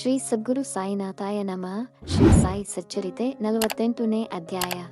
ಶ್ರೀ ಸದ್ಗುರು ಸಾಯಿನಾಥಾಯ ನಮಃ. ಶ್ರೀ ಸಾಯಿ ಸಚ್ಚರಿತೆ ನಲವತ್ತೆಂಟನೇ ಅಧ್ಯಾಯ.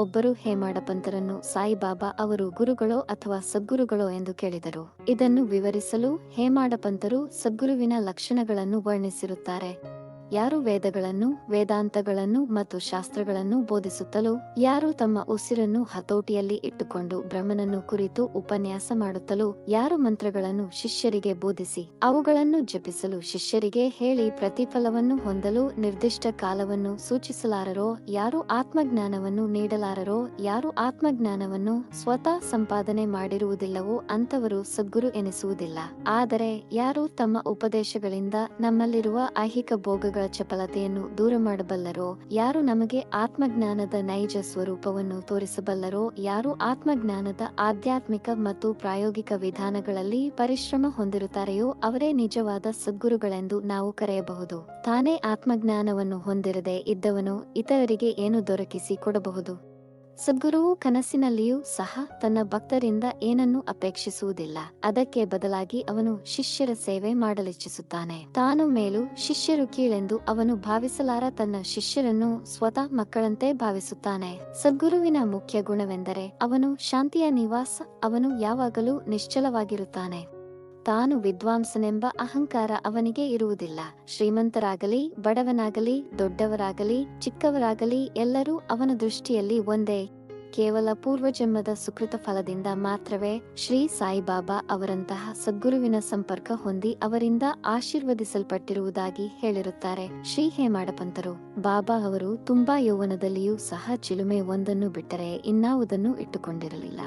ಒಬ್ಬರು ಹೇಮಾಡಪಂತರನ್ನು ಸಾಯಿಬಾಬಾ ಅವರು ಗುರುಗಳೋ ಅಥವಾ ಸದ್ಗುರುಗಳೋ ಎಂದು ಕೇಳಿದರು. ಇದನ್ನು ವಿವರಿಸಲು ಹೇಮಾಡಪಂತರು ಸದ್ಗುರುವಿನ ಲಕ್ಷಣಗಳನ್ನು ವರ್ಣಿಸಿರುತ್ತಾರೆ. ಯಾರು ವೇದಗಳನ್ನು, ವೇದಾಂತಗಳನ್ನು ಮತ್ತು ಶಾಸ್ತ್ರಗಳನ್ನು ಬೋಧಿಸುತ್ತಲೋ, ಯಾರು ತಮ್ಮ ಉಸಿರನ್ನು ಹತೋಟಿಯಲ್ಲಿ ಇಟ್ಟುಕೊಂಡು ಬ್ರಹ್ಮನನ್ನು ಕುರಿತು ಉಪನ್ಯಾಸ ಮಾಡುತ್ತಲೋ, ಯಾರು ಮಂತ್ರಗಳನ್ನು ಶಿಷ್ಯರಿಗೆ ಬೋಧಿಸಿ, ಅವುಗಳನ್ನು ಜಪಿಸಲು ಶಿಷ್ಯರಿಗೆ ಹೇಳಿ ಪ್ರತಿಫಲವನ್ನು ಹೊಂದಲು, ನಿರ್ದಿಷ್ಟ ಕಾಲವನ್ನು ಸೂಚಿಸಲಾರರೋ, ಯಾರು ಆತ್ಮಜ್ಞಾನವನ್ನು ನೀಡಲಾರರೋ, ಯಾರು ಆತ್ಮಜ್ಞಾನವನ್ನು ಸ್ವತಃ ಸಂಪಾದನೆ ಮಾಡಿರುವುದಿಲ್ಲವೋ ಅಂತವರು ಸದ್ಗುರು ಎನಿಸುವುದಿಲ್ಲ. ಆದರೆ ಯಾರು ತಮ್ಮ ಉಪದೇಶಗಳಿಂದ ನಮ್ಮಲ್ಲಿರುವ ಐಹಿಕ ಭೋಗಗಳ ಚಪಲತೆಯನ್ನು ದೂರ ಮಾಡಬಲ್ಲರೋ, ಯಾರು ನಮಗೆ ಆತ್ಮಜ್ಞಾನದ ನೈಜ ಸ್ವರೂಪವನ್ನು ತೋರಿಸಬಲ್ಲರೋ, ಯಾರು ಆತ್ಮಜ್ಞಾನದ ಆಧ್ಯಾತ್ಮಿಕ ಮತ್ತು ಪ್ರಾಯೋಗಿಕ ವಿಧಾನಗಳಲ್ಲಿ ಪರಿಶ್ರಮ ಹೊಂದಿರುತ್ತಾರೆಯೋ, ಅವರೇ ನಿಜವಾದ ಸದ್ಗುರುಗಳೆಂದು ನಾವು ಕರೆಯಬಹುದು. ತಾನೇ ಆತ್ಮಜ್ಞಾನವನ್ನು ಹೊಂದಿರದೆ ಇದ್ದವನು ಇತರರಿಗೆ ಏನು ದೊರಕಿಸಿ ಕೊಡಬಹುದು? ಸದ್ಗುರುವು ಕನಸಿನಲ್ಲಿಯೂ ಸಹ ತನ್ನ ಭಕ್ತರಿಂದ ಏನನ್ನೂ ಅಪೇಕ್ಷಿಸುವುದಿಲ್ಲ. ಅದಕ್ಕೆ ಬದಲಾಗಿ ಅವನು ಶಿಷ್ಯರ ಸೇವೆ ಮಾಡಲಿಚ್ಛಿಸುತ್ತಾನೆ. ತಾನು ಮೇಲೂ ಶಿಷ್ಯರು ಕೀಳೆಂದು ಅವನು ಭಾವಿಸಲಾರ ತನ್ನ ಶಿಷ್ಯರನ್ನು ಸ್ವತಃ ಮಕ್ಕಳಂತೆ ಭಾವಿಸುತ್ತಾನೆ. ಸದ್ಗುರುವಿನ ಮುಖ್ಯ ಗುಣವೆಂದರೆ ಅವನು ಶಾಂತಿಯ ನಿವಾಸ, ಅವನು ಯಾವಾಗಲೂ ನಿಶ್ಚಲವಾಗಿರುತ್ತಾನೆ. ತಾನು ವಿದ್ವಾಂಸನೆಂಬ ಅಹಂಕಾರ ಅವನಿಗೆ ಇರುವುದಿಲ್ಲ. ಶ್ರೀಮಂತರಾಗಲಿ, ಬಡವನಾಗಲಿ, ದೊಡ್ಡವರಾಗಲಿ, ಚಿಕ್ಕವರಾಗಲಿ ಎಲ್ಲರೂ ಅವನ ದೃಷ್ಟಿಯಲ್ಲಿ ಒಂದೇ. ಕೇವಲ ಪೂರ್ವಜನ್ಮದ ಸುಕೃತ ಫಲದಿಂದ ಮಾತ್ರವೇ ಶ್ರೀ ಸಾಯಿಬಾಬಾ ಅವರಂತಹ ಸದ್ಗುರುವಿನ ಸಂಪರ್ಕ ಹೊಂದಿ ಅವರಿಂದ ಆಶೀರ್ವದಿಸಲ್ಪಟ್ಟಿರುವುದಾಗಿ ಹೇಳಿರುತ್ತಾರೆ. ಶ್ರೀ ಹೇಮಾಡಪಂತರು, ಬಾಬಾ ಅವರು ತುಂಬಾ ಯೌವನದಲ್ಲಿಯೂ ಸಹ ಚಿಲುಮೆ ಒಂದನ್ನು ಬಿಟ್ಟರೆ ಇನ್ನಾವುದನ್ನು ಇಟ್ಟುಕೊಂಡಿರಲಿಲ್ಲ.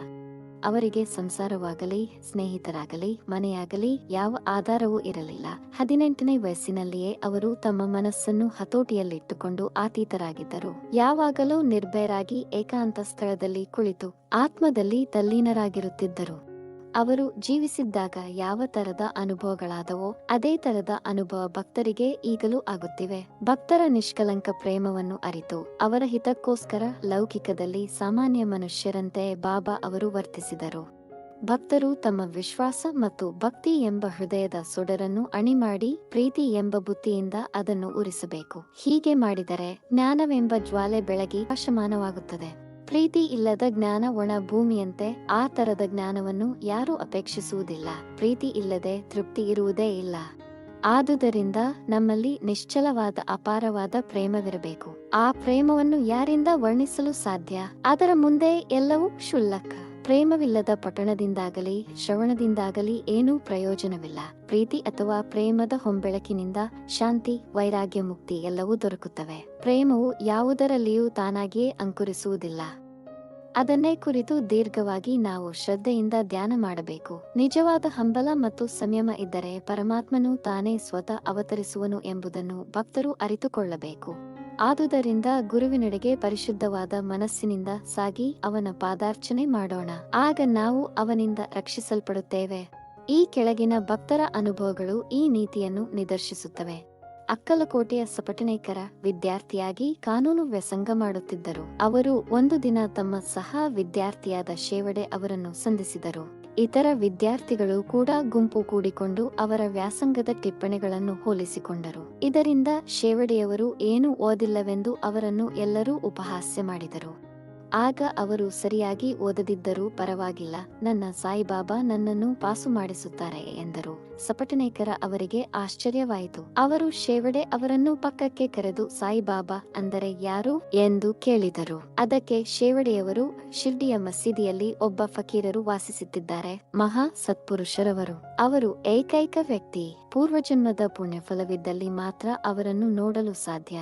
ಅವರಿಗೆ ಸಂಸಾರವಾಗಲಿ, ಸ್ನೇಹಿತರಾಗಲಿ, ಮನೆಯಾಗಲಿ ಯಾವ ಆಧಾರವೂ ಇರಲಿಲ್ಲ. ಹದಿನೆಂಟನೇ ವಯಸ್ಸಿನಲ್ಲಿಯೇ ಅವರು ತಮ್ಮ ಮನಸ್ಸನ್ನು ಹತೋಟಿಯಲ್ಲಿಟ್ಟುಕೊಂಡು ಆತೀತರಾಗಿದ್ದರು. ಯಾವಾಗಲೂ ನಿರ್ಭಯರಾಗಿ ಏಕಾಂತ ಸ್ಥಳದಲ್ಲಿ ಕುಳಿತು ಆತ್ಮದಲ್ಲಿ ತಲ್ಲೀನರಾಗಿರುತ್ತಿದ್ದರು. ಅವರು ಜೀವಿಸಿದ್ದಾಗ ಯಾವ ತರದ ಅನುಭವಗಳಾದವೋ ಅದೇ ತರದ ಅನುಭವ ಭಕ್ತರಿಗೆ ಈಗಲೂ ಆಗುತ್ತಿವೆ. ಭಕ್ತರ ನಿಷ್ಕಲಂಕ ಪ್ರೇಮವನ್ನು ಅರಿತು ಅವರ ಹಿತಕ್ಕೋಸ್ಕರ ಲೌಕಿಕದಲ್ಲಿ ಸಾಮಾನ್ಯ ಮನುಷ್ಯರಂತೆ ಬಾಬಾ ಅವರು ವರ್ತಿಸಿದರು. ಭಕ್ತರು ತಮ್ಮ ವಿಶ್ವಾಸ ಮತ್ತು ಭಕ್ತಿ ಎಂಬ ಹೃದಯದ ಸೊಡರನ್ನು ಅಣಿಮಾಡಿ ಪ್ರೀತಿ ಎಂಬ ಬುತ್ತಿಯಿಂದ ಅದನ್ನು ಉರಿಸಬೇಕು. ಹೀಗೆ ಮಾಡಿದರೆ ಜ್ಞಾನವೆಂಬ ಜ್ವಾಲೆ ಬೆಳಗಿ ಪ್ರಕಾಶಮಾನವಾಗುತ್ತದೆ ಪ್ರೀತಿ ಇಲ್ಲದ ಜ್ಞಾನ ಒಣ ಭೂಮಿಯಂತೆ ಆ ತರದ ಜ್ಞಾನವನ್ನು ಯಾರೂ ಅಪೇಕ್ಷಿಸುವುದಿಲ್ಲ. ಪ್ರೀತಿ ಇಲ್ಲದೆ ತೃಪ್ತಿ ಇರುವುದೇ ಇಲ್ಲ. ಆದುದರಿಂದ ನಮ್ಮಲ್ಲಿ ನಿಶ್ಚಲವಾದ ಅಪಾರವಾದ ಪ್ರೇಮವಿರಬೇಕು. ಆ ಪ್ರೇಮವನ್ನು ಯಾರಿಂದ ವರ್ಣಿಸಲು ಸಾಧ್ಯ? ಅದರ ಮುಂದೆ ಎಲ್ಲವೂ ಕ್ಷುಲ್ಲಕ. ಪ್ರೇಮವಿಲ್ಲದ ಪಠಣದಿಂದಾಗಲಿ, ಶ್ರವಣದಿಂದಾಗಲಿ ಏನೂ ಪ್ರಯೋಜನವಿಲ್ಲ. ಪ್ರೀತಿ ಅಥವಾ ಪ್ರೇಮದ ಹೊಂಬೆಳಕಿನಿಂದ ಶಾಂತಿ, ವೈರಾಗ್ಯ ಮುಕ್ತಿ ಎಲ್ಲವೂ ದೊರಕುತ್ತವೆ. ಪ್ರೇಮವು ಯಾವುದರಲ್ಲಿಯೂ ತಾನಾಗಿಯೇ ಅಂಕುರಿಸುವುದಿಲ್ಲ. ಅದನ್ನೇ ಕುರಿತು ದೀರ್ಘವಾಗಿ ನಾವು ಶ್ರದ್ಧೆಯಿಂದ ಧ್ಯಾನ ಮಾಡಬೇಕು. ನಿಜವಾದ ಹಂಬಲ ಮತ್ತು ಸಂಯಮ ಇದ್ದರೆ ಪರಮಾತ್ಮನು ತಾನೇ ಸ್ವತಃ ಅವತರಿಸುವನು ಎಂಬುದನ್ನು ಭಕ್ತರು ಅರಿತುಕೊಳ್ಳಬೇಕು. ಆದುದರಿಂದ ಗುರುವಿನೆಡೆಗೆ ಪರಿಶುದ್ಧವಾದ ಮನಸ್ಸಿನಿಂದ ಸಾಗಿ ಅವನ ಪಾದಾರ್ಚನೆ ಮಾಡೋಣ. ಆಗ ನಾವು ಅವನಿಂದ ರಕ್ಷಿಸಲ್ಪಡುತ್ತೇವೆ. ಈ ಕೆಳಗಿನ ಭಕ್ತರ ಅನುಭವಗಳು ಈ ನೀತಿಯನ್ನು ನಿದರ್ಶಿಸುತ್ತವೆ. ಅಕ್ಕಲಕೋಟೆಯ ಸಪಟನೇಕರ ವಿದ್ಯಾರ್ಥಿಯಾಗಿ ಕಾನೂನು ವ್ಯಸಂಗ ಮಾಡುತ್ತಿದ್ದರು. ಅವರು ಒಂದು ದಿನ ತಮ್ಮ ಸಹ ವಿದ್ಯಾರ್ಥಿಯಾದ ಶೇವಡೆ ಅವರನ್ನು ಸಂಧಿಸಿದರು. ಇತರ ವಿದ್ಯಾರ್ಥಿಗಳು ಕೂಡ ಗುಂಪು ಕೂಡಿಕೊಂಡು ಅವರ ವ್ಯಾಸಂಗದ ಟಿಪ್ಪಣಿಗಳನ್ನು ಹೋಲಿಸಿಕೊಂಡರು. ಇದರಿಂದ ಶೇವಡಿಯವರು ಏನೂ ಓದಿಲ್ಲವೆಂದು ಅವರನ್ನು ಎಲ್ಲರೂ ಉಪಹಾಸ್ಯ ಮಾಡಿದರು. ಆಗ ಅವರು ಸರಿಯಾಗಿ ಓದದಿದ್ದರೂ ಪರವಾಗಿಲ್ಲ. ನನ್ನ ಸಾಯಿಬಾಬಾ ನನ್ನನ್ನು ಪಾಸು ಮಾಡಿಸುತ್ತಾರೆ ಎಂದರು. ಸಪಟನೇಕರ ಅವರಿಗೆ ಆಶ್ಚರ್ಯವಾಯಿತು. ಅವರು ಶೇವಡೆ ಅವರನ್ನು ಪಕ್ಕಕ್ಕೆ ಕರೆದು, ಸಾಯಿಬಾಬಾ, ಅಂದರೆ ಯಾರು? ಎಂದು ಕೇಳಿದರು. ಅದಕ್ಕೆ ಶೇವಡೆಯವರು ಶಿರ್ಡಿಯ ಮಸೀದಿಯಲ್ಲಿ ಒಬ್ಬ ಫಕೀರರು ವಾಸಿಸುತ್ತಿದ್ದಾರೆ, ಮಹಾ ಸತ್ಪುರುಷರವರು. ಅವರು ಏಕೈಕ ವ್ಯಕ್ತಿ. ಪೂರ್ವಜನ್ಮದ ಪುಣ್ಯಫಲವಿದ್ದಲ್ಲಿ ಮಾತ್ರ ಅವರನ್ನು ನೋಡಲು ಸಾಧ್ಯ.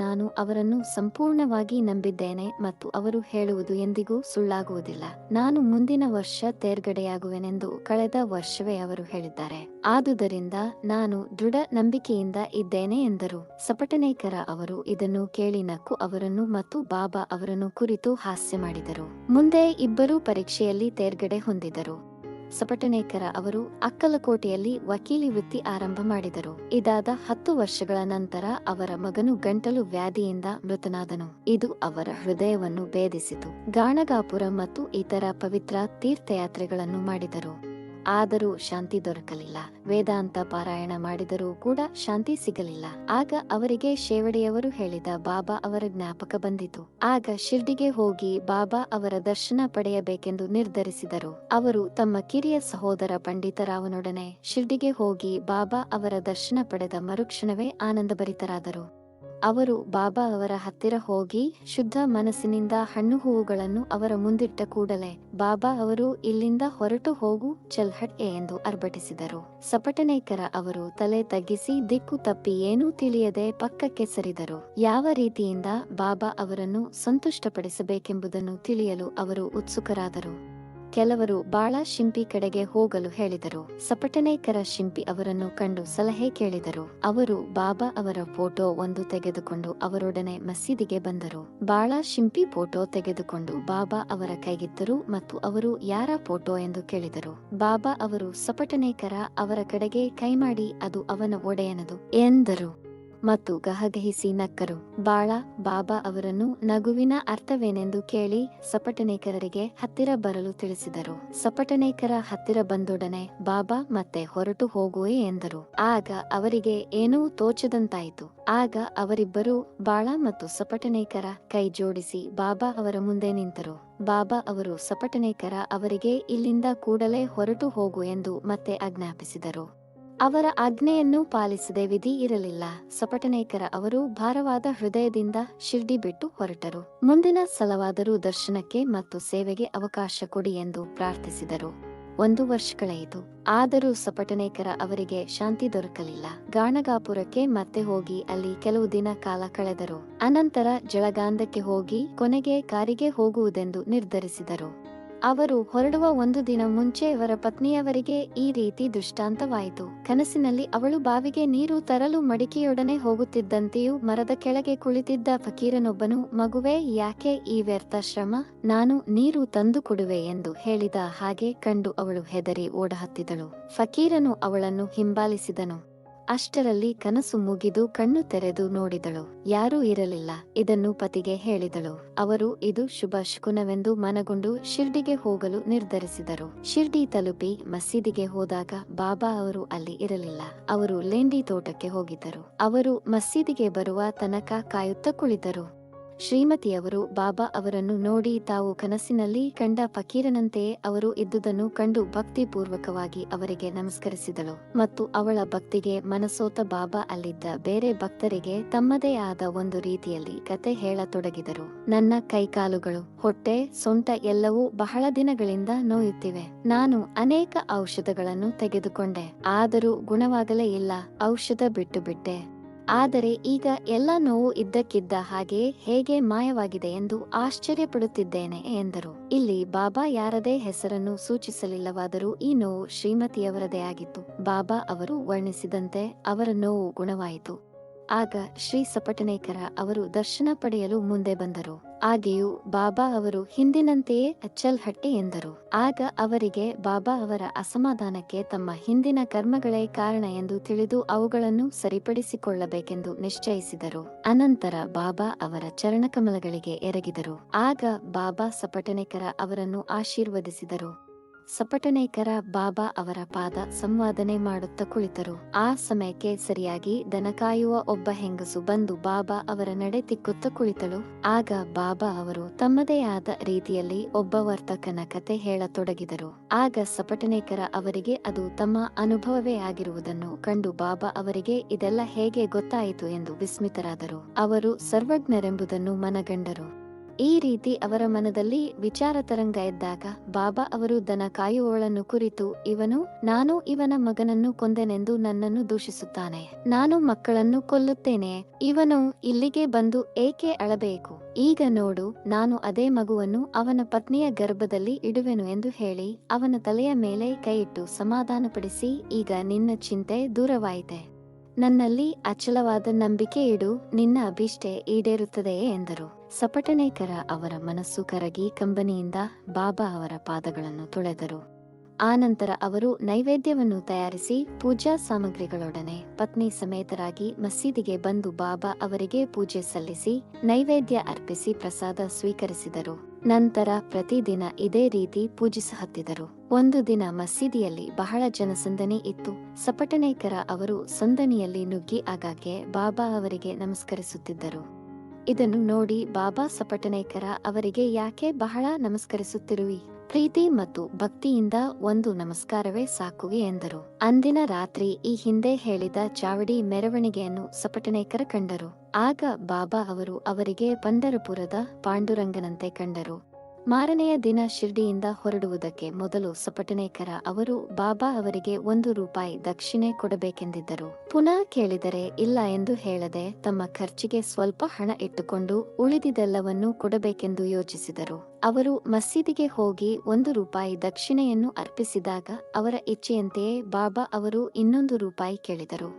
ನಾನು ಅವರನ್ನು ಸಂಪೂರ್ಣವಾಗಿ ನಂಬಿದ್ದೇನೆ ಮತ್ತು ಅವರು ಹೇಳುವುದು ಎಂದಿಗೂ ಸುಳ್ಳಾಗುವುದಿಲ್ಲ. ನಾನು ಮುಂದಿನ ವರ್ಷ ತೇರ್ಗಡೆಯಾಗುವೆನೆಂದು ಕಳೆದ ವರ್ಷವೇ ಅವರು ಹೇಳಿದ್ದಾರೆ. ಆದುದರಿಂದ ನಾನು ದೃಢ ನಂಬಿಕೆಯಿಂದ ಇದ್ದೇನೆ ಎಂದರು. ಸಪಟನೇಕರ ಅವರು ಇದನ್ನು ಕೇಳಿ ನಕ್ಕು ಅವರನ್ನು ಮತ್ತು ಬಾಬಾ ಅವರನ್ನು ಕುರಿತು ಹಾಸ್ಯ ಮಾಡಿದರು. ಮುಂದೆ ಇಬ್ಬರೂ ಪರೀಕ್ಷೆಯಲ್ಲಿ ತೇರ್ಗಡೆ ಹೊಂದಿದರು. ಸಪಟನೇಕರ ಅವರು ಅಕ್ಕಲಕೋಟೆಯಲ್ಲಿ ವಕೀಲಿ ವೃತ್ತಿ ಆರಂಭ ಮಾಡಿದರು. ಇದಾದ ಹತ್ತು ವರ್ಷಗಳ ನಂತರ ಅವರ ಮಗನು ಗಂಟಲು ವ್ಯಾಧಿಯಿಂದ ಮೃತನಾದನು. ಇದು ಅವರ ಹೃದಯವನ್ನು ಭೇದಿಸಿತು. ಗಾಣಗಾಪುರ ಮತ್ತು ಇತರ ಪವಿತ್ರ ತೀರ್ಥಯಾತ್ರೆಗಳನ್ನು ಮಾಡಿದರು. ಆದರೂ ಶಾಂತಿ ದೊರಕಲಿಲ್ಲ. ವೇದಾಂತ ಪಾರಾಯಣ ಮಾಡಿದರೂ ಕೂಡ ಶಾಂತಿ ಸಿಗಲಿಲ್ಲ. ಆಗ ಅವರಿಗೆ ಶೇವಡಿಯವರು ಹೇಳಿದ ಬಾಬಾ ಅವರ ಜ್ಞಾಪಕ ಬಂದಿತು. ಆಗ ಶಿರ್ಡಿಗೆ ಹೋಗಿ ಬಾಬಾ ಅವರ ದರ್ಶನ ಪಡೆಯಬೇಕೆಂದು ನಿರ್ಧರಿಸಿದರು. ಅವರು ತಮ್ಮ ಕಿರಿಯ ಸಹೋದರ ಪಂಡಿತರಾವನೊಡನೆ ಶಿರ್ಡಿಗೆ ಹೋಗಿ ಬಾಬಾ ಅವರ ದರ್ಶನ ಪಡೆದ ಮರುಕ್ಷಣವೇ ಆನಂದಭರಿತರಾದರು. ಅವರು ಬಾಬಾ ಅವರ ಹತ್ತಿರ ಹೋಗಿ ಶುದ್ಧ ಮನಸ್ಸಿನಿಂದ ಹಣ್ಣು ಹೂವುಗಳನ್ನು ಅವರ ಮುಂದಿಟ್ಟ ಕೂಡಲೇ, ಬಾಬಾ ಅವರು ಇಲ್ಲಿಂದ ಹೊರಟು ಹೋಗು ಚಲ್ಹಟ್ ಎಂದು ಅರ್ಭಟಿಸಿದರು. ಸಪಟನೇಕರ ಅವರು ತಲೆ ತಗ್ಗಿಸಿ ದಿಕ್ಕು ತಪ್ಪಿ ಏನೂ ತಿಳಿಯದೆ ಪಕ್ಕಕ್ಕೆ ಸರಿದರು. ಯಾವ ರೀತಿಯಿಂದ ಬಾಬಾ ಅವರನ್ನು ಸಂತುಷ್ಟಪಡಿಸಬೇಕೆಂಬುದನ್ನು ತಿಳಿಯಲು ಅವರು ಉತ್ಸುಕರಾದರು. ಕೆಲವರು ಬಾಳ ಶಿಂಪಿ ಕಡೆಗೆ ಹೋಗಲು ಹೇಳಿದರು. ಸಪಟನೇಕರ ಶಿಂಪಿ ಅವರನ್ನು ಕಂಡು ಸಲಹೆ ಕೇಳಿದರು. ಅವರು ಬಾಬಾ ಅವರ ಫೋಟೋ ಒಂದು ತೆಗೆದುಕೊಂಡು ಅವರೊಡನೆ ಮಸೀದಿಗೆ ಬಂದರು. ಬಾಳ ಶಿಂಪಿ ಫೋಟೋ ತೆಗೆದುಕೊಂಡು ಬಾಬಾ ಅವರ ಕೈಗಿದ್ದರು ಮತ್ತು ಅವರು ಯಾರ ಫೋಟೋ ಎಂದು ಕೇಳಿದರು. ಬಾಬಾ ಅವರು ಸಪಟನೇಕರ ಅವರ ಕಡೆಗೆ ಕೈ ಮಾಡಿ ಅದು ಅವನ ಒಡೆಯನದು ಎಂದರು. ಮತ್ತು ಗಹಗಹಿಸಿ ನಕ್ಕರು. ಬಾಳ, ಬಾಬಾ ಅವರನ್ನು ನಗುವಿನ ಅರ್ಥವೇನೆಂದು ಕೇಳಿ ಸಪಟನೇಕರರಿಗೆ ಹತ್ತಿರ ಬರಲು ತಿಳಿಸಿದರು. ಸಪಟನೇಕರ ಹತ್ತಿರ ಬಂದೊಡನೆ ಬಾಬಾ ಮತ್ತೆ ಹೊರಟು ಹೋಗುವೆ ಎಂದರು. ಆಗ ಅವರಿಗೆ ಏನೂ ತೋಚದಂತಾಯಿತು. ಆಗ ಅವರಿಬ್ಬರು ಬಾಳ ಮತ್ತು ಸಪಟನೇಕರ ಕೈ ಜೋಡಿಸಿ ಬಾಬಾ ಅವರ ಮುಂದೆ ನಿಂತರು. ಬಾಬಾ ಅವರು ಸಪಟನೇಕರ ಅವರಿಗೆ ಇಲ್ಲಿಂದ ಕೂಡಲೇ ಹೊರಟು ಹೋಗು ಎಂದು ಮತ್ತೆ ಆಜ್ಞಾಪಿಸಿದರು. ಅವರ ಆಜ್ಞೆಯನ್ನು ಪಾಲಿಸದೆ ವಿಧಿ ಇರಲಿಲ್ಲ. ಸಪಟನೇಕರ ಅವರು ಭಾರವಾದ ಹೃದಯದಿಂದ ಶಿರ್ಡಿ ಬಿಟ್ಟು ಹೊರಟರು. ಮುಂದಿನ ಸಲವಾದರೂ ದರ್ಶನಕ್ಕೆ ಮತ್ತು ಸೇವೆಗೆ ಅವಕಾಶ ಕೊಡಿ ಎಂದು ಪ್ರಾರ್ಥಿಸಿದರು. ಒಂದು ವರ್ಷ ಕಳೆಯಿತು ಆದರೂ ಸಪಟನೇಕರ ಅವರಿಗೆ ಶಾಂತಿ ದೊರಕಲಿಲ್ಲ. ಗಾಣಗಾಪುರಕ್ಕೆ ಮತ್ತೆ ಹೋಗಿ ಅಲ್ಲಿ ಕೆಲವು ದಿನ ಕಾಲ ಕಳೆದರು. ಅನಂತರ ಜಳಗಾಂಧಕ್ಕೆ ಹೋಗಿ ಕೊನೆಗೆ ಕಾರಿಗೆ ಹೋಗುವುದೆಂದು ನಿರ್ಧರಿಸಿದರು. ಅವರು ಹೊರಡುವ ಒಂದು ದಿನ ಮುಂಚೆ ಅವರ ಪತ್ನಿಯವರಿಗೆ ಈ ರೀತಿ ದೃಷ್ಟಾಂತವಾಯಿತು. ಕನಸಿನಲ್ಲಿ ಅವಳು ಬಾವಿಗೆ ನೀರು ತರಲು ಮಡಿಕೆಯೊಡನೆ ಹೋಗುತ್ತಿದ್ದಂತೆಯೂ ಮರದ ಕೆಳಗೆ ಕುಳಿತಿದ್ದ ಫಕೀರನೊಬ್ಬನು, ಮಗುವೆ, ಯಾಕೆ ಈ ವ್ಯರ್ಥ ಶ್ರಮ? ನಾನು ನೀರು ತಂದು ಕೊಡುವೆ ಎಂದು ಹೇಳಿದ ಹಾಗೆ ಕಂಡು ಅವಳು ಹೆದರಿ ಓಡಹತ್ತಿದಳು. ಫಕೀರನು ಅವಳನ್ನು ಹಿಂಬಾಲಿಸಿದನು. ಅಷ್ಟರಲ್ಲಿ ಕನಸು ಮುಗಿದು ಕಣ್ಣು ತೆರೆದು ನೋಡಿದಳು. ಯಾರೂ ಇರಲಿಲ್ಲ. ಇದನ್ನು ಪತಿಗೆ ಹೇಳಿದಳು. ಅವರು, ಇದು ಶುಭ ಶಕುನವೆಂದು ಮನಗೊಂಡು ಶಿರ್ಡಿಗೆ ಹೋಗಲು ನಿರ್ಧರಿಸಿದರು. ಶಿರ್ಡಿ ತಲುಪಿ ಮಸೀದಿಗೆ ಹೋದಾಗ ಬಾಬಾ ಅವರು ಅಲ್ಲಿ ಇರಲಿಲ್ಲ. ಅವರು ಲೇಂಡಿ ತೋಟಕ್ಕೆ ಹೋಗಿದ್ದರು. ಅವರು ಮಸೀದಿಗೆ ಬರುವ ತನಕ ಕಾಯುತ್ತ ಕುಳಿತರು. ಶ್ರೀಮತಿಯವರು ಬಾಬಾ ಅವರನ್ನು ನೋಡಿ ತಾವು ಕನಸಿನಲ್ಲಿ ಕಂಡ ಫಕೀರನಂತೆಯೇ ಅವರು ಇದ್ದುದನ್ನು ಕಂಡು ಭಕ್ತಿಪೂರ್ವಕವಾಗಿ ಅವರಿಗೆ ನಮಸ್ಕರಿಸಿದಳು. ಮತ್ತು ಅವಳ ಭಕ್ತಿಗೆ ಮನಸೋತ ಬಾಬಾ ಅಲ್ಲಿದ್ದ ಬೇರೆ ಭಕ್ತರಿಗೆ ತಮ್ಮದೇ ಆದ ಒಂದು ರೀತಿಯಲ್ಲಿ ಕತೆ ಹೇಳತೊಡಗಿದರು. ನನ್ನ ಕೈಕಾಲುಗಳು, ಹೊಟ್ಟೆ, ಸೊಂಟ ಎಲ್ಲವೂ ಬಹಳ ದಿನಗಳಿಂದ ನೋಯುತ್ತಿವೆ. ನಾನು ಅನೇಕ ಔಷಧಗಳನ್ನು ತೆಗೆದುಕೊಂಡೆ. ಆದರೂ ಗುಣವಾಗಲೇ ಇಲ್ಲ. ಔಷಧ ಬಿಟ್ಟು ಬಿಟ್ಟೆ. ಆದರೆ ಈಗ ಎಲ್ಲ ನೋವು ಇದ್ದಕ್ಕಿದ್ದ ಹಾಗೆ ಹೇಗೆ ಮಾಯವಾಗಿದೆ ಎಂದು ಆಶ್ಚರ್ಯಪಡುತ್ತಿದ್ದೇನೆ ಎಂದರು. ಇಲ್ಲಿ ಬಾಬಾ ಯಾರದೇ ಹೆಸರನ್ನು ಸೂಚಿಸಲಿಲ್ಲವಾದರೂ ಈ ನೋವು ಶ್ರೀಮತಿಯವರದೇ ಆಗಿತ್ತು. ಬಾಬಾ ಅವರು ವರ್ಣಿಸಿದಂತೆ ಅವರ ನೋವು ಗುಣವಾಯಿತು. ಆಗ ಶ್ರೀ ಸಪಟನೇಕರ ಅವರು ದರ್ಶನ ಪಡೆಯಲು ಮುಂದೆ ಬಂದರು. ಆಗೆಯೂ ಬಾಬಾ ಅವರು ಹಿಂದಿನಂತೆಯೇ ಅಚ್ಚಲ್ ಹಟ್ಟಿ ಎಂದರು. ಆಗ ಅವರಿಗೆ ಬಾಬಾ ಅವರ ಅಸಮಾಧಾನಕ್ಕೆ ತಮ್ಮ ಹಿಂದಿನ ಕರ್ಮಗಳೇ ಕಾರಣ ಎಂದು ತಿಳಿದು ಅವುಗಳನ್ನು ಸರಿಪಡಿಸಿಕೊಳ್ಳಬೇಕೆಂದು ನಿಶ್ಚಯಿಸಿದರು. ಅನಂತರ ಬಾಬಾ ಅವರ ಚರಣಕಮಲಗಳಿಗೆ ಎರಗಿದರು. ಆಗ ಬಾಬಾ ಸಪಟನೇಕರ ಅವರನ್ನು ಆಶೀರ್ವದಿಸಿದರು. ಸಪಟನೇಕರ ಬಾಬಾ ಅವರ ಪಾದ ಸಂವಾದನೆ ಮಾಡುತ್ತಾ ಕುಳಿತರು. ಆ ಸಮಯಕ್ಕೆ ಸರಿಯಾಗಿ ದನಕಾಯುವ ಒಬ್ಬ ಹೆಂಗಸು ಬಂದು ಬಾಬಾ ಅವರ ನಡೆ ತಿಕ್ಕುತ್ತ ಕುಳಿತಳು. ಆಗ ಬಾಬಾ ಅವರು ತಮ್ಮದೇ ಆದ ರೀತಿಯಲ್ಲಿ ಒಬ್ಬ ವರ್ತಕನ ಕತೆ ಹೇಳತೊಡಗಿದರು. ಆಗ ಸಪಟನೇಕರ ಅವರಿಗೆ ಅದು ತಮ್ಮ ಅನುಭವವೇ ಆಗಿರುವುದನ್ನು ಕಂಡು ಬಾಬಾ ಅವರಿಗೆ ಇದೆಲ್ಲ ಹೇಗೆ ಗೊತ್ತಾಯಿತು ಎಂದು ವಿಸ್ಮಿತರಾದರು. ಅವರು ಸರ್ವಜ್ಞರೆಂಬುದನ್ನು ಮನಗಂಡರು. ಈ ರೀತಿ ಅವರ ಮನದಲ್ಲಿ ವಿಚಾರ ತರಂಗ ಎದ್ದಾಗ ಬಾಬಾ ಅವರು ದನ ಕಾಯುವವಳನ್ನು ಕುರಿತು, ಇವನು, ನಾನು ಇವನ ಮಗನನ್ನು ಕೊಂದೆನೆಂದು ನನ್ನನ್ನು ದೂಷಿಸುತ್ತಾನೆ. ನಾನು ಮಕ್ಕಳನ್ನು ಕೊಲ್ಲುತ್ತೇನೆ. ಇವನು ಇಲ್ಲಿಗೆ ಬಂದು ಏಕೆ ಅಳಬೇಕು? ಈಗ ನೋಡು, ನಾನು ಅದೇ ಮಗುವನ್ನು ಅವನ ಪತ್ನಿಯ ಗರ್ಭದಲ್ಲಿ ಇಡುವೆನು ಎಂದು ಹೇಳಿ, ಅವನ ತಲೆಯ ಮೇಲೆ ಕೈಯಿಟ್ಟು ಸಮಾಧಾನಪಡಿಸಿ, ಈಗ ನಿನ್ನ ಚಿಂತೆ ದೂರವಾಯಿತೆ. ನನ್ನಲ್ಲಿ ಅಚಲವಾದ ನಂಬಿಕೆ ಇಡು, ನಿನ್ನ ಅಭಿಷ್ಟೆ ಈಡೇರುತ್ತದೆಯೇ? ಎಂದರು. ಸಪಟನೇಕರ ಅವರ ಮನಸ್ಸು ಕರಗಿ ಕಂಬನಿಯಿಂದ ಬಾಬಾ ಅವರ ಪಾದಗಳನ್ನು ತೊಳೆದರು. ಆನಂತರ ಅವರು ನೈವೇದ್ಯವನ್ನು ತಯಾರಿಸಿ ಪೂಜಾ ಸಾಮಗ್ರಿಗಳೊಡನೆ ಪತ್ನಿ ಸಮೇತರಾಗಿ ಮಸೀದಿಗೆ ಬಂದು ಬಾಬಾ ಅವರಿಗೆ ಪೂಜೆ ಸಲ್ಲಿಸಿ ನೈವೇದ್ಯ ಅರ್ಪಿಸಿ ಪ್ರಸಾದ ಸ್ವೀಕರಿಸಿದರು. ನಂತರ ಪ್ರತಿದಿನ ಇದೇ ರೀತಿ ಪೂಜಿಸ ಹತ್ತಿದರು ಒಂದು ದಿನ ಮಸೀದಿಯಲ್ಲಿ ಬಹಳ ಜನಸಂದಣಿ ಇತ್ತು. ಸಪಟನೇಕರ ಅವರು ಸಂದಣಿಯಲ್ಲಿ ನುಗ್ಗಿ ಆಗಾಗ್ಗೆ ಬಾಬಾ ಅವರಿಗೆ ನಮಸ್ಕರಿಸುತ್ತಿದ್ದರು. ಇದನ್ನು ನೋಡಿ ಬಾಬಾ ಸಪಟನೇಕರ ಅವರಿಗೆ ಯಾಕೆ ಬಹಳ ನಮಸ್ಕರಿಸುತ್ತಿರುವಿ? ಪ್ರೀತಿ ಮತ್ತು ಭಕ್ತಿಯಿಂದ ಒಂದು ನಮಸ್ಕಾರವೇ ಸಾಕು ಎಂದರು. ಅಂದಿನ ರಾತ್ರಿ ಈ ಹಿಂದೆ ಹೇಳಿದ ಚಾವಡಿ ಮೆರವಣಿಗೆಯನ್ನು ಸಪಟನೇಕರ ಕಂಡರು. ಆಗ ಬಾಬಾ ಅವರು ಅವರಿಗೆ ಪಂಡರಪುರದ ಪಾಂಡುರಂಗನಂತೆ ಕಂಡರು. ಮಾರನೆಯ ದಿನ ಶಿರ್ಡಿಯಿಂದ ಹೊರಡುವುದಕ್ಕೆ ಮೊದಲು ಸಪಟನೇಕರ ಅವರು ಬಾಬಾ ಅವರಿಗೆ ಒಂದು ರೂಪಾಯಿ ದಕ್ಷಿಣೆ ಕೊಡಬೇಕೆಂದಿದ್ದರು. ಪುನಃ ಕೇಳಿದರೆ, ಇಲ್ಲ ಎಂದು ಹೇಳದೆ ತಮ್ಮ ಖರ್ಚಿಗೆ ಸ್ವಲ್ಪ ಹಣ ಇಟ್ಟುಕೊಂಡು ಉಳಿದಿದೆಲ್ಲವನ್ನೂ ಕೊಡಬೇಕೆಂದು ಯೋಚಿಸಿದರು. ಅವರು ಮಸೀದಿಗೆ ಹೋಗಿ ಒಂದು ರೂಪಾಯಿ ದಕ್ಷಿಣೆಯನ್ನು ಅರ್ಪಿಸಿದಾಗ ಅವರ ಇಚ್ಛೆಯಂತೆಯೇ ಬಾಬಾ ಅವರು ಇನ್ನೊಂದು ರೂಪಾಯಿ ಕೇಳಿದರು.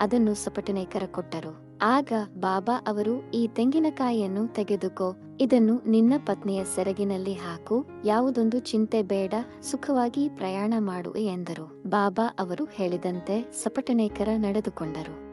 ಅದನ್ನು ಸಪಟನೇಕರ ಕೊಟ್ಟರು. ಆಗ ಬಾಬಾ ಅವರು ಈ ತೆಂಗಿನಕಾಯಿಯನ್ನು ತೆಗೆದುಕೋ, ಇದನ್ನು ನಿನ್ನ ಪತ್ನಿಯ ಸೆರಗಿನಲ್ಲಿ ಹಾಕು, ಯಾವುದೊಂದು ಚಿಂತೆ ಬೇಡ, ಸುಖವಾಗಿ ಪ್ರಯಾಣ ಮಾಡು ಎಂದರು. ಬಾಬಾ ಅವರು ಹೇಳಿದಂತೆ ಸಪಟನೇಕರ ನಡೆದುಕೊಂಡರು.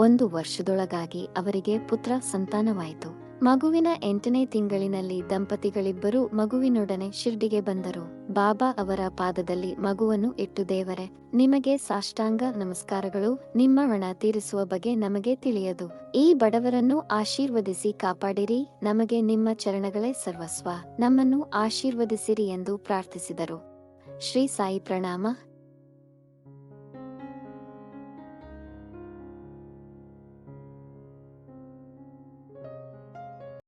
ಒಂದು ವರ್ಷದೊಳಗಾಗಿ ಅವರಿಗೆ ಪುತ್ರ ಸಂತಾನವಾಯಿತು. ಮಗುವಿನ ಎಂಟನೇ ತಿಂಗಳಿನಲ್ಲಿ ದಂಪತಿಗಳಿಬ್ಬರು ಮಗುವಿನೊಡನೆ ಶಿರ್ಡಿಗೆ ಬಂದರು. ಬಾಬಾ ಅವರ ಪಾದದಲ್ಲಿ ಮಗುವನ್ನು ಇಟ್ಟು, ದೇವರೇ, ನಿಮಗೆ ಸಾಷ್ಟಾಂಗ ನಮಸ್ಕಾರಗಳು. ನಿಮ್ಮ ಹಣ ತೀರಿಸುವ ಬಗ್ಗೆ ನಮಗೆ ತಿಳಿಯದು. ಈ ಬಡವರನ್ನು ಆಶೀರ್ವದಿಸಿ ಕಾಪಾಡಿರಿ. ನಮಗೆ ನಿಮ್ಮ ಚರಣಗಳೇ ಸರ್ವಸ್ವ. ನಮ್ಮನ್ನು ಆಶೀರ್ವದಿಸಿರಿ ಎಂದು ಪ್ರಾರ್ಥಿಸಿದರು. ಶ್ರೀ ಸಾಯಿ ಪ್ರಣಾಮ.